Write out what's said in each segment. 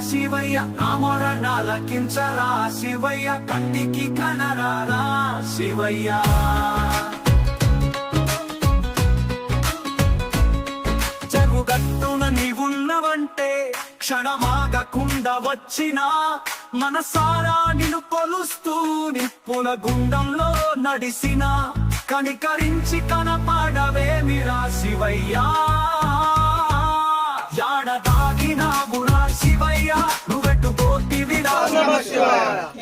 శివయ్య నా కించరా శివయ్య కంటికి కనరారా శివయ్య? చెరుగట్టున నీవున్నవంటే క్షణమాగకుండా వచ్చిన మనసారా నిన్ను కొలుస్తూ నిప్పుల గుండంలో నడిసిన కనికరించి కనపడవేమిరా శివయ్యా?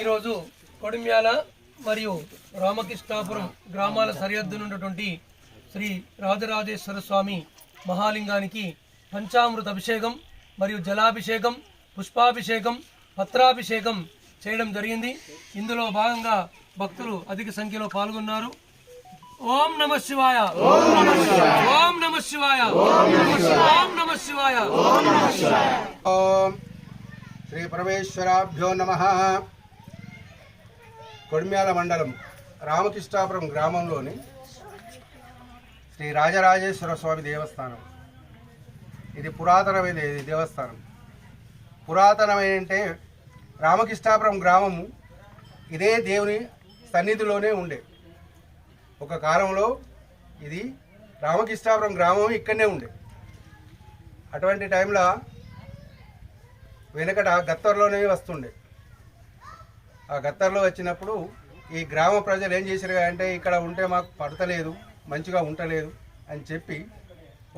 ఈరోజు కొడిమ్యాల మరియు రామకృష్ణాపురం గ్రామాల సరిహద్దు ఉన్నటువంటి శ్రీ రాజరాజేశ్వర స్వామి మహాలింగానికి పంచామృత అభిషేకం మరియు జలాభిషేకం పుష్పాభిషేకం పత్రాభిషేకం చేయడం జరిగింది. ఇందులో భాగంగా భక్తులు అధిక సంఖ్యలో పాల్గొన్నారు. ఓం నమ శివాయ. ఓం నమ శివాయ. ఓం నమ శివాయ. ఓం శ్రీ పరమేశ్వరాభ్యో నమ. కొడిమ్యాల మండలం రామకృష్ణాపురం గ్రామంలోని శ్రీ రాజరాజేశ్వర స్వామి దేవస్థానం. ఇది పురాతనమైన దేవస్థానం. పురాతనమైన అంటే రామకృష్ణాపురం గ్రామము ఇదే దేవుని సన్నిధిలోనే ఉండే. ఒక కాలంలో ఇది రామకృష్ణాపురం గ్రామం ఇక్కడనే ఉండే. అటువంటి టైంలో వెనకట గత్తర్లోనే వస్తుండే. ఆ గత్తర్లో వచ్చినప్పుడు ఈ గ్రామ ప్రజలు ఏం చేశారు అంటే ఇక్కడ ఉంటే మాకు పడతలేదు మంచిగా ఉండలేదు అని చెప్పి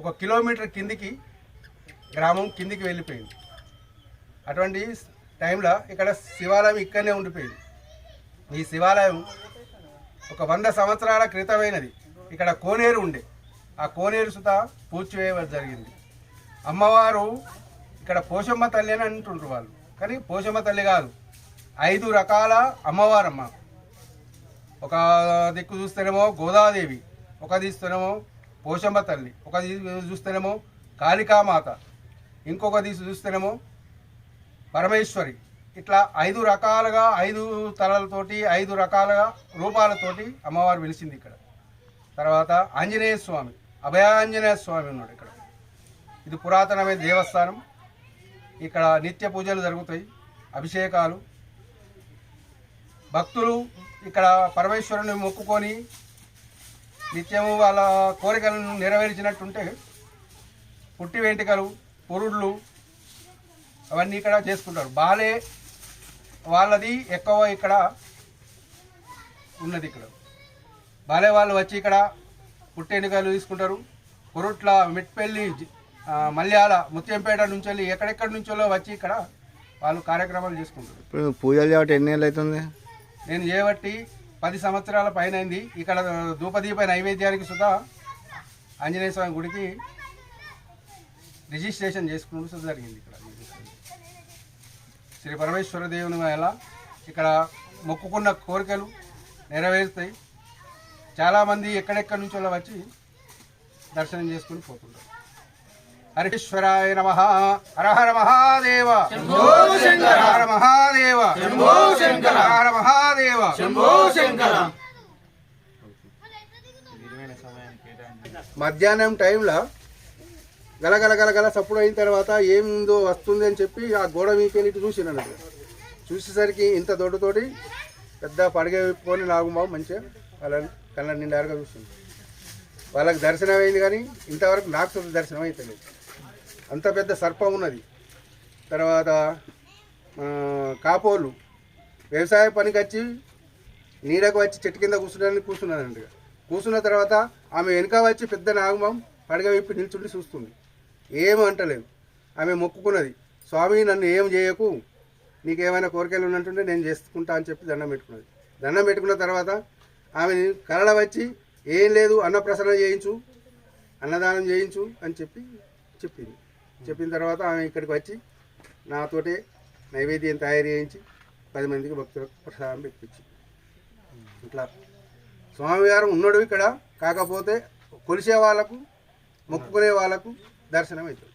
ఒక కిలోమీటర్ కిందికి గ్రామం కిందికి వెళ్ళిపోయింది. అటువంటి టైంలో ఇక్కడ శివాలయం ఇక్కడనే ఉండిపోయింది. ఈ శివాలయం ఒక వంద సంవత్సరాల క్రితమైనది. ఇక్కడ కోనేరు ఉండే. ఆ కోనేరు సుత పూడ్చివేయడం జరిగింది. అమ్మవారు ఇక్కడ పోషమ్మ తల్లి అని అంటుంటారు వాళ్ళు. కానీ పోషమ్మ తల్లి కాదు. ఐదు రకాల అమ్మవారమ్మ. ఒక దిక్కు చూస్తేనేమో గోదాదేవి ఒక తీస్తేనేమో పోషమ్మ తల్లి ఒక చూస్తేనేమో కాళికామాత ఇంకొక దిశ చూస్తేనేమో పరమేశ్వరి. ఇట్లా ఐదు రకాలుగా ఐదు తలలతోటి ఐదు రకాలుగా రూపాలతోటి అమ్మవారు వెలిసింది ఇక్కడ. తర్వాత ఆంజనేయ స్వామి అభయాంజనేయ స్వామి ఉన్నాడు ఇక్కడ. ఇది పురాతనమైన దేవస్థానం. ఇక్కడ నిత్య పూజలు జరుగుతాయి అభిషేకాలు భక్తులు ఇక్కడ పరమేశ్వరుని మొక్కుకొని నిత్యము వాళ్ళ కోరికలను నెరవేర్చినట్టుంటే పుట్టి వెంట్రుకలు పురుళ్ళు అవన్నీ ఇక్కడ చేసుకుంటారు. బాలే వాళ్ళది ఎక్కువ ఇక్కడ ఉన్నది ఇక్కడ. బాలే వాళ్ళు వచ్చి ఇక్కడ పుట్టెనుకలు తీసుకుంటారు. కొరుట్ల మిట్పెల్లి మల్యాల ముత్యంపేట నుంచి వెళ్ళి ఎక్కడెక్కడి నుంచో వచ్చి ఇక్కడ వాళ్ళు కార్యక్రమాలు చేసుకుంటారు. ఇప్పుడు పూజలు కాబట్టి ఎన్ని ఏళ్ళు అవుతుంది? నేను చేయబట్టి పది సంవత్సరాల పైన అయింది ఇక్కడ ధూపదీప నైవేద్యానికి సుధా ఆంజనేయ స్వామి గుడికి రిజిస్ట్రేషన్ చేసుకుని సుధా జరిగింది ఇక్కడ. శ్రీ పరమేశ్వర దేవుని వల్ల ఇక్కడ మొక్కుకున్న కోరికలు నెరవేరుతాయి. చాలామంది ఎక్కడెక్కడి నుంచో వచ్చి దర్శనం చేసుకుని పోతుంటారు. హరీశ్వరాయ నమ. హర హర మహాదేవ. హర మహాదేవ. హర హర మహాదేవ మధ్యాహ్నం టైంలో గలగల గలగల సప్పుడు అయిన తర్వాత ఏముందో వస్తుంది అని చెప్పి ఆ గోడ మీకెళ్ళి చూసిన చూసేసరికి ఇంత దొడ్డతోటి పెద్ద పడగ విప్పుకొని నాగుమావు మంచిగా వాళ్ళ కళ్ళ నిండారుగా చూస్తుంది వాళ్ళకి దర్శనం అయింది కానీ ఇంతవరకు నాకు దర్శనం అయితే అంత పెద్ద సర్పం ఉన్నది. తర్వాత కాపోలు వ్యవసాయ పనికి వచ్చి నీడకు వచ్చి చెట్టు కింద కూర్చున్నానని కూర్చున్నానండి కూర్చున్న తర్వాత ఆమె వెనుక వచ్చి పెద్ద నాగమం పడగ విప్పి నిల్చుండి చూస్తుంది. ఏం అంటలేదు. ఆమె మొక్కుకున్నది. స్వామి నన్ను ఏం చేయకు? నీకేమైనా కోరికలు ఉన్నట్టుంటే నేను చేసుకుంటా అని చెప్పి దండం పెట్టుకున్నది. దండం పెట్టుకున్న తర్వాత ఆమె కలడ వచ్చి ఏం లేదు అన్నప్రసరణ చేయించు అన్నదానం చేయించు అని చెప్పి చెప్పింది. చెప్పిన తర్వాత ఆమె ఇక్కడికి వచ్చి నాతోటే నైవేద్యం తయారు చేయించి పది మందికి భక్తులకు ప్రసాదం పెట్టించింది ఇట్లా స్వామివారు ఉన్నాడు ఇక్కడ. కాకపోతే కొలిసే వాళ్ళకు మొక్కుకునే వాళ్ళకు దర్శనం అవుతుంది